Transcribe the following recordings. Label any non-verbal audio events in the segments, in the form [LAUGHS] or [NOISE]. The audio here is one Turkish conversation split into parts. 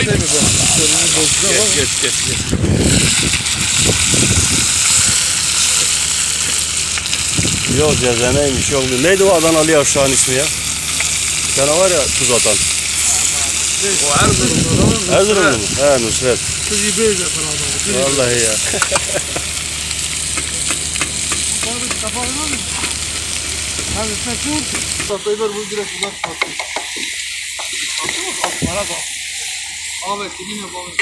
Geç geç geç geç. Yok ceza neymiş yok. Neydi o Adanalı yavşağın ismi ya? Tane var ya tuz atan. O Erzurum'da Erzurumlu mu? He Nusret. Kızı böyle falan. Vallahi ya. Hadi sen kur. Tahtayı ver bunu direkt buradan çıkartın. Attı mı? Bana bak. Ahmet yine bak.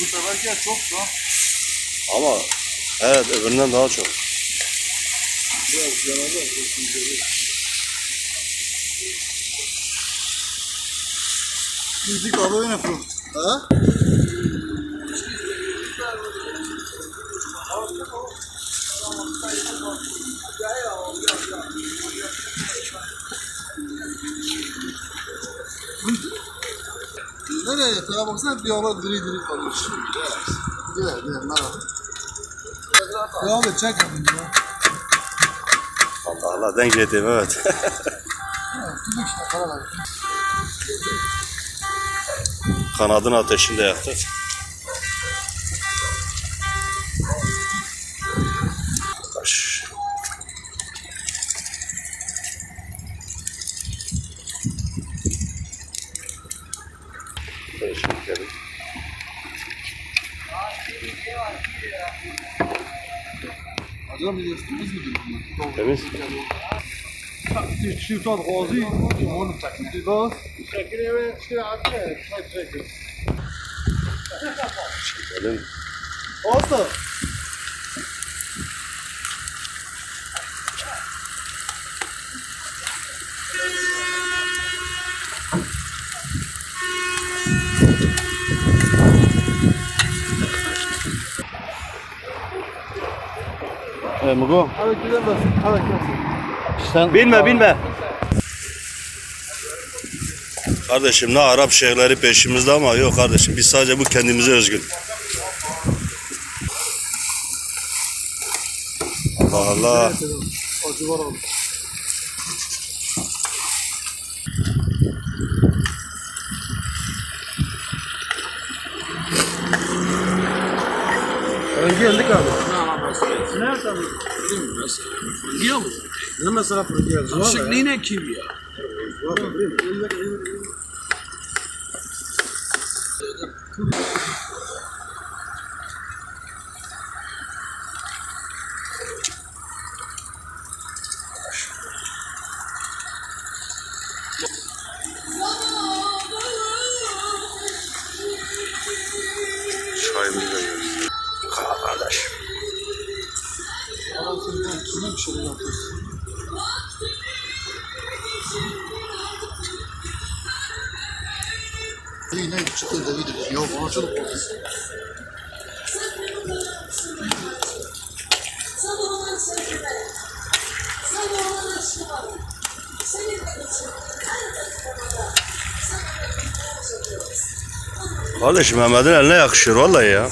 Bu seferki çok da. Ama evet öbüründen daha çok. Biraz yanalı. Müzik abi öyle fırın. Ha? Nereye yatağa baksana bir hava diri diri kalmış. Gel gel merhaba. Devam et çek yapayım ya. Allah Allah denk getireyim evet. [LAUGHS] Güzel işte para ver. Kanadın ateşinde yaktı. Böyle çekelim. Acaba bir temiz mi diyor? Temiz. Şifat gazi, onu taklidi bas. Şekil ve işte akre, şekil. Çekelim. Olsun. E, Mugo. Hadi gidemezsin, hadi. Sen binme binme. Kardeşim ne Arap şeyhleri peşimizde ama yok kardeşim biz sadece bu kendimize özgün. Allah Allah. Acı var abi. Geldik abi. Nereden? Biliyor musun? Ne mesela fırın geldi? Şıklığına kim ya? Çayımızı kime bir şey yapıyorsun? Yine çıktı da gidiyor. Yok ona çok Kardeşim Mehmet'in eline yakışıyor vallahi ya.